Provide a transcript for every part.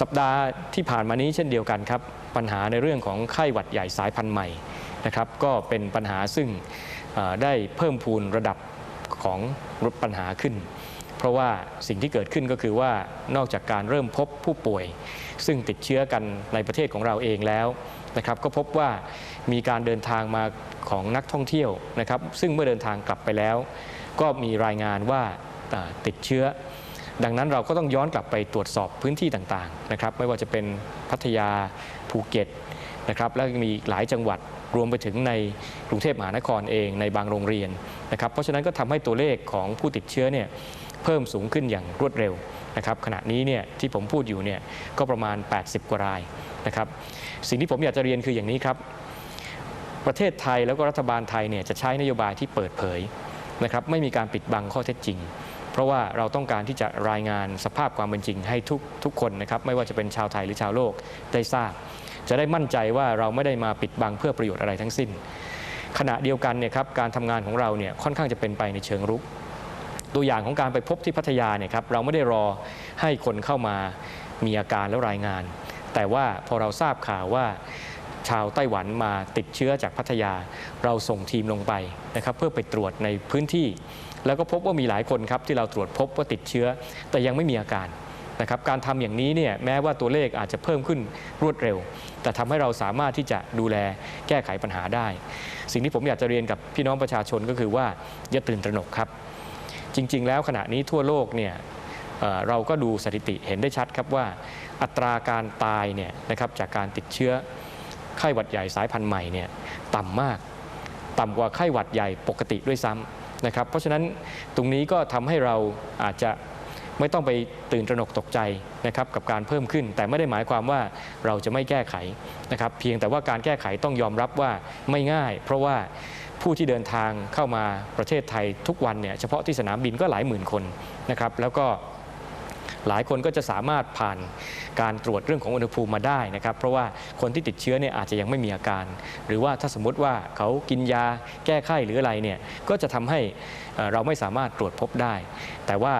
สัปดาห์ที่ผ่านมานี้เช่นเดียวกันครับ ปัญหาในเรื่องของไข้หวัดใหญ่สายพันธุ์ใหม่นะครับก็เป็นปัญหาซึ่งได้เพิ่มพูนระดับของปัญหาขึ้น เพราะว่าสิ่งที่เกิดขึ้นก็คือว่านอกจากการเริ่มพบผู้ป่วย ซึ่งติดเชื้อกันในประเทศของเราเองแล้วนะครับก็พบว่ามีการเดินทางมาของนักท่องเที่ยวนะครับซึ่งเมื่อเดินทางกลับไปแล้ว ก็มีรายงานว่าติดเชื้อ ดังนั้นเราก็ต้องย้อนกลับไปตรวจสอบพื้นที่ต่างๆนะครับไม่ว่าจะเป็นพัทยาภูเก็ตนะครับแล้วมีหลายจังหวัดรวมไปถึงในกรุงเทพมหานครเองในบางโรงเรียนนะครับเพราะฉะนั้นก็ทำให้ตัวเลขของผู้ติดเชื้อเนี่ยเพิ่มสูงขึ้นอย่างรวดเร็วนะครับขณะนี้เนี่ยที่ผมพูดอยู่เนี่ยก็ประมาณ 80 กว่ารายนะครับสิ่งที่ผมอยากจะเรียนคืออย่างนี้ครับ ประเทศไทยแล้วก็รัฐบาลไทยเนี่ยจะใช้นโยบายที่เปิดเผยนะครับไม่มีการปิดบังข้อเท็จจริง เพราะว่าเราต้องการที่จะรายงานสภาพความเป็นจริงให้ทุกทุกคนนะครับไม่ว่าจะเป็นชาวไทยหรือชาวโลกได้ทราบ จะได้มั่นใจว่าเราไม่ได้มาปิดบังเพื่อประโยชน์อะไรทั้งสิ้น ขณะเดียวกันเนี่ยครับการทำงานของเราเนี่ยค่อนข้างจะเป็นไปในเชิงรุก ตัวอย่างของการไปพบที่พัทยาเนี่ยครับเราไม่ได้รอให้คนเข้ามามีอาการแล้วรายงาน แต่ว่าพอเราทราบข่าวว่าชาวไต้หวันมาติดเชื้อจากพัทยา เราส่งทีมลงไปนะครับเพื่อไปตรวจในพื้นที่ แล้วก็พบว่ามีหลายคนครับที่เราตรวจพบว่าติดเชื้อ แต่ยังไม่มีอาการนะครับการทำอย่างนี้เนี่ยแม้ว่าตัวเลขอาจจะเพิ่มขึ้นรวดเร็ว แต่ทำให้เราสามารถที่จะดูแลแก้ไขปัญหาได้ สิ่งที่ผมอยากจะเรียนกับพี่น้องประชาชนก็คือว่าอย่าตื่นตระหนกครับ จริง ๆ แล้วขณะนี้ทั่วโลกเนี่ยเเราก็ดูสถิติเห็นได้ชัดครับว่า อัตราการตายเนี่ยนะครับจากการติดเชื้อไข้หวัดใหญ่สายพันธุ์ใหม่เนี่ยต่ำมาก ต่ำกว่าไข้หวัดใหญ่ปกติด้วยซ้ำนะครับ เพราะฉะนั้นตรงนี้ก็ทำให้เราอาจจะไม่ต้องไปตื่นตระหนกตกใจนะครับกับการเพิ่มขึ้น แต่ไม่ได้หมายความว่าเราจะไม่แก้ไขนะครับ เพียงแต่ว่าการแก้ไขต้องยอมรับว่าไม่ง่าย เพราะว่าผู้ที่เดินทางเข้ามาประเทศไทยทุกวันเนี่ยเฉพาะที่สนามบินก็หลายหมื่นคนนะครับ แล้วก็ หลายคนก็จะสามารถผ่านการตรวจเรื่องของอุณหภูมิมาได้นะครับ เพราะว่าคนที่ติดเชื้อเนี่ยอาจจะยังไม่มีอาการ หรือว่าถ้าสมมติว่าเขากินยาแก้ไข้หรืออะไรเนี่ยก็จะทำให้เราไม่สามารถตรวจพบได้ แต่ว่า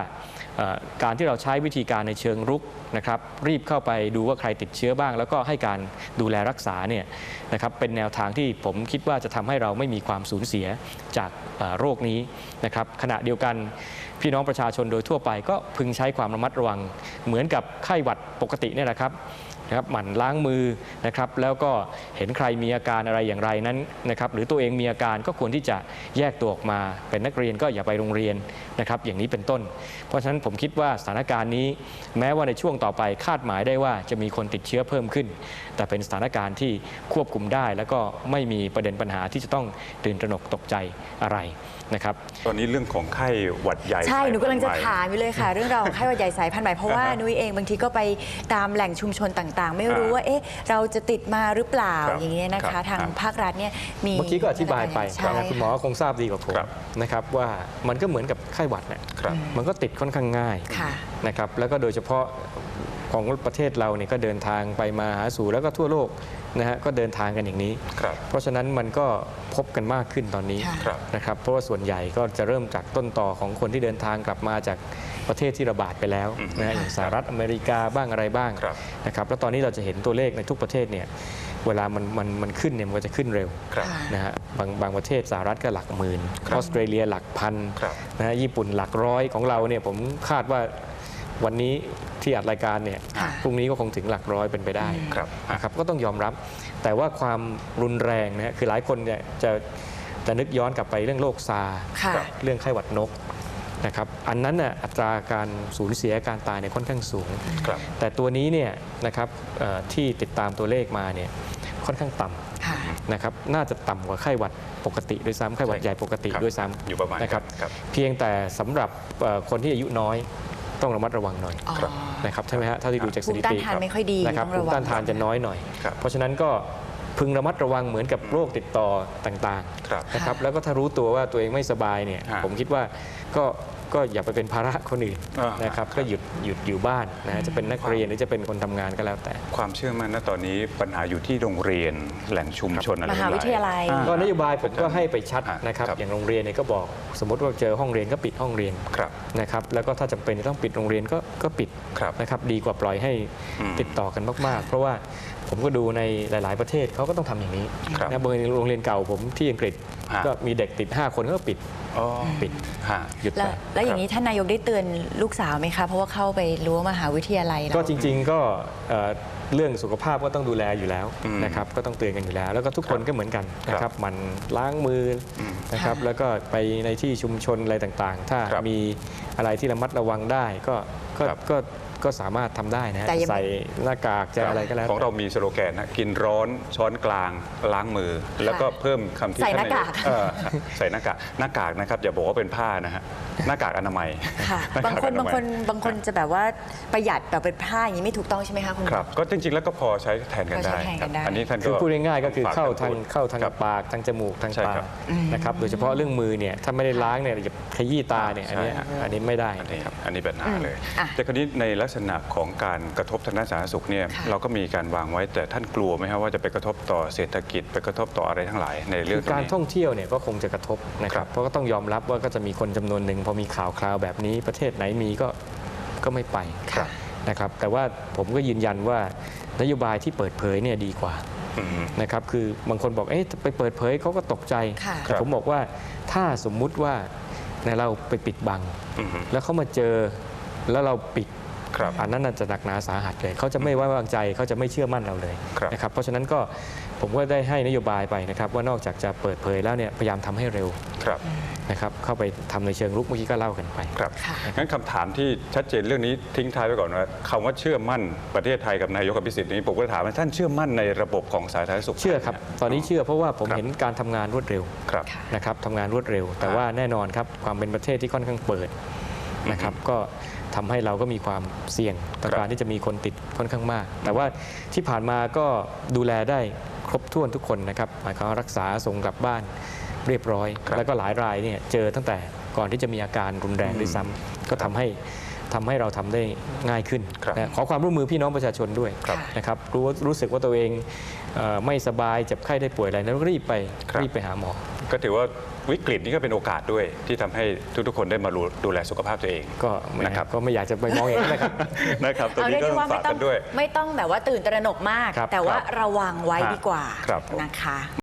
การที่เราใช้วิธีการในเชิงรุกนะครับรีบเข้าไปดูว่าใครติดเชื้อบ้าง แล้วก็ให้การดูแลรักษาเนี่ยนะครับเป็นแนวทางที่ผมคิดว่าจะทำให้เราไม่มีความสูญเสียจากโรคนี้นะครับขณะเดียวกันพี่น้องประชาชนโดยทั่วไปก็พึงใช้ความระมัดระวัง เหมือนกับไข้หวัดปกติเนี่ยแหละครับ นะครับหมั่นล้างมือนะครับแล้วก็เห็นใครมีอาการอะไรอย่างไรนั้นนะครับหรือตัวเองมีอาการก็ควรที่จะแยกตัวออกมา เป็นนักเรียนก็อย่าไปโรงเรียนนะครับอย่างนี้เป็นต้น เพราะฉะนั้นผมคิดว่าสถานการณ์นี้ แม้ว่าในช่วงต่อไปคาดหมายได้ว่าจะมีคนติดเชื้อเพิ่มขึ้น แต่เป็นสถานการณ์ที่ควบคุมได้ แล้วก็ไม่มีประเด็นปัญหาที่จะต้องตื่นตระหนกตกใจอะไรนะครับตอนนี้เรื่องของไข้หวัดใหญ่ใช่หนูกำลังจะสยพันธุ์ใหม่ถามอยู่เลยค่ะ เรื่องราวของไข้หวัดใหญ่สายพันธุ์ใหม่เพราะว่าอ่าฮะนุ้ยเองบางทีก็ไปตามแหล่งชุมชนต่างๆ ไม่รู้อ่าว่าเอ๊ะเราจะติดมาหรือเปล่าครับอย่างนี้ยนะครัคะ บทางครับภาครัฐเนี่ยมีเมื่อกี้ก็อธิบายไปใช่นะคุณหมอคงทราบดีกว่าผมครับ นะครับว่ามันก็เหมือนกับไข้หวัดแหละครับ มันก็ติดค่อนข้างง่ายค่ะ นะครับแล้วก็โดยเฉพาะของประเทศเราเนี่ยก็เดินทางไปมาหาสู่แล้วก็ทั่วโลกนะฮะก็เดินทางกันอย่างนี้ ครับ เพราะฉะนั้นมันก็พบกันมากขึ้นตอนนี้ค่ะ ครับ นะครับเพราะว่าส่วนใหญ่ก็จะเริ่มจากต้นต่อของคนที่เดินทางกลับมาจาก ประเทศที่ระบาดไปแล้วอืมนะฮะอย่างสหรัฐอเมริกาบ้างอะไรบ้างครับนะครับแล้วตอนนี้เราจะเห็นตัวเลขในทุกประเทศเนี่ยเวลามันมันมันขึ้นเนี่ยมันก็จะขึ้นเร็วครับค่ะนะฮะบางบางประเทศสหรัฐก็หลักหมื่นครับออสเตรเลียหลักพันครับนะฮะญี่ปุ่นหลักร้อยของเราเนี่ยผมคาดว่าวันนี้ที่อัดรายการเนี่ยค่ะพรุ่งนี้ก็คงถึงหลักร้อยเป็นไปได้ครับนะครับก็ต้องยอมรับ แต่ว่าความรุนแรงนะฮะคือหลายคนเนี่ยจะจะนึกย้อนกลับไปเรื่องโรคซาร์ค่ะครับเรื่องไข้หวัดนก นะครับอันนั้นน่ะอัตราการสูญเสียการตายเนี่ยค่อนข้างสูง ครับ แต่ตัวนี้เนี่ยนะครับเอ่อที่ติดตามตัวเลขมาเนี่ยค่อนข้างต่ำค่ะนะครับน่าจะต่ำกว่าไข้หวัดปกติด้วยซ้ำไข้หวัดใหญ่ปกติครับด้วยซ้ำอยู่ประมาณนะครับครับ เพียงแต่สำหรับเอ่อคนที่อายุน้อยต้องระมัดระวังหน่อย อ๋อ ครับ นะครับใช่ไหมฮะเท่าที่ดูจากสภูมิถิต้านติทานไม่ค่อยดีนะครับต้องภูระมิวังต้านทานจะน้อยหน่อย ครับเพราะฉะนั้นก็พึงระมัดระวังเหมือนกับโรคติดต่อต่างครับๆนะครับแล้วก็ถ้ารู้ตัวว่าตัวเองไม่สบายเนี่ยฮะผมคิดว่าก็ ก็อย่าไปเป็นภาระคนอื่นอ่าน นะครับก็หยุดหยุดอยู่บ้านนะฮะจะเป็นนักเรียนหรือจะเป็นคนทำงานก็แล้วแต่ ความเชื่อมั่นณตอนนี้ปัญหาอยู่ที่โรงเรียนแหล่งชุมชนอะไรมหาวิทยาลัย อ่ ก็นโยบายผมก็ให้ไปชัดอะนะครับครับอย่างโรงเรียนเนี่ยก็บอก สมมติว่าเจอห้องเรียนก็ปิดห้องเรียนครับนะครับแล้วก็ถ้าจำเป็นจะต้องปิดโรงเรียนก็ก็ปิดครับนะครับดีกว่าปล่อยให้อืมติดต่อกันมากๆ เพราะว่าผมก็ดูในหลาย ๆ ประเทศเขาก็ต้องทำอย่างนี้ครับ นะบางโรงเรียนเก่าผมที่อังกฤษ ฮะ ก็มีเด็กติด 5 คนก็ปิดอ๋อปิดฮะ หยุดแล้ไปวแล้วอย่างนี้ท่านนายกได้เตือนลูกสาวไหมคะ เพราะว่าเข้าไปรั้วมหาวิทยาลัยแล้ว ก็จริง ๆ ก็เอ่อเรื่องสุขภาพก็ต้องดูแลอยู่แล้วอืมนะครับก็ต้องเตือนกันอยู่แล้ว แล้วก็ทุกคนครับก็เหมือนกันนะคครัรับบหมันล้างมืออมนะครับค่ะ แล้วก็ไปในที่ชุมชนอะไรต่างๆ ถ้าครับ มีอะไรที่ระมัดระวังได้ก็ ก็ครับ ก็ก็สามารถทำได้นะฮะแต่ยังใส่หน้ากากจะอะไรก็แล้วของเรามีสโลแกนนะกินร้อนช้อนกลางล้างมือ แล้วก็เพิ่มคำที่ใส่หน้าท่กากเออใส่หน้ากากหน้ากากนะครับอย่าบอกว่าเป็นผ้านะฮะ หน้ากากอนามัยค่ะหน้บางกกคนอบางคนบางคนจะแบบว่าประหยัดแบบเป็นผ้าอย่างนี้ไม่ถูกต้องใช่ไหมคะคุณหมอ ครับก็จริง ๆ แล้วก็พอใช้แทนกันก็ใช้ได้แทนคกัรับนได้ อันนี้ท่านคือก็พูดง่ายๆก็คือฝเข้ากันทางพูดเข้าทางครับ ปากทางจมูกทางใช่ปาครักบนะครับโดยเฉพาะเรื่องมือเนี่ยถ้าไม่ได้ล้างเนี่ยจะขยี้ตาเนี่ยอันเนี้ยใช่ฮะอันนี้ไม่ได้อันนี้นะครับ อันนี้เป็นปัญหาเลย อะแต่คราวนี้ในลักษณะของการกระทบทางด้านสาธารณสุขเนี่ยค่ะ เราก็มีการวางไว้แต่ท่านกลัวไหมครับว่าจะไปกระทบต่อเศรษฐกิจไปกระทบต่ออะไรทั้งหลายในเรื่องตรงการนี้ ท่องเที่ยวเนี่ยก็คงจะกระทบนะคครัรับบ เพราะก็ต้องยอมรับว่าก็จะมีคนจำนวนหนึ่งพอมีข่าวคราวแบบนี้ประเทศไหนมีก็ก็ไม่ไปค่ะนะครับแต่ว่าผมก็ยืนยันว่านโยบายที่เปิดเผยเนี่ยดีกว่าอืมนะครับคือบางคนบอกเอ๊ะไปเปิดเผยเขาก็ตกใจค่ะแต่ผมบอกว่าถ้าสมมุติว่าในเราไปปิดบังอืมแล้วเขามาเจอแล้วเราปิดครับอันนั้นน่ะจะหนักหนาสาหัสเลยเขาจะไม่ไว้วางใจเขาจะไม่เชื่อมั่นเราเลยครับนะครับเพราะฉะนั้นก็ผมก็ได้ให้นโยบายไปนะครับ ว่านอกจากจะเปิดเผยแล้วเนี่ยพยายามทำให้เร็วครับ นะครับเข้าไปทำในเชิงรุกเมื่อกี้ก็เล่ากันไปครับค่ะงั้นคำถามที่ชัดเจนเรื่องนี้ทิ้งท้ายไว้ก่อนว่าคำว่าเชื่อมั่นประเทศไทยกับนายกอภิสิทธิ์นี้ผมก็ถามว่าท่านเชื่อมั่นในระบบของสาธารณสุขเชื่อครับตอนนี้เชื่อเพราะว่าผมครับเห็นการทำงานรวดเร็วครับค่ะนะครับทำงานรวดเร็ว แต่ครับว่าแน่นอนครับความเป็นประเทศที่ค่อนข้างเปิดนะครับก็ทำให้เราก็มีความเสี่ยงต่อครับการที่จะมีคนติดค่อนข้างมาก แต่ว่าที่ผ่านมาก็ดูแลได้ครบถ้วนทุกคนนะครับหมายความว่ารักษาส่งกลับบ้าน เรียบร้อยครับแล้วก็หลายรายเนี่ยเจอตั้งแต่ก่อนที่จะมีอาการรุนแรงด้วยซ้ำก็ทำให้ทำให้เราทำได้ง่ายขึ้นครับนะขอความร่วมมือพี่น้องประชาชนด้วยครับนะครับรู้ว่ารู้สึกว่าตัวเองเอ่อไม่สบายเจ็บไข้ได้ป่วยอะไรนั้นรีบไปครับรีบไปหาหมอ ก็ถือว่าวิกฤตนี้ก็เป็นโอกาสด้วย ที่ทำให้ทุกๆคนได้มารู้ดูแลสุขภาพตัวเองก็ไม่นะครับก็ไม่อยากจะไปมองอย่างนั้นนะครับนะครับตรงเอานี้เรียกก็ได้ต้องว่าไม่ฝากต้อกังนด้วย ไม่ต้องแบบว่าตื่นตระหนกมากครับแต่ว่าครับระวังไว้ฮะดีกว่าครับผมนะคะ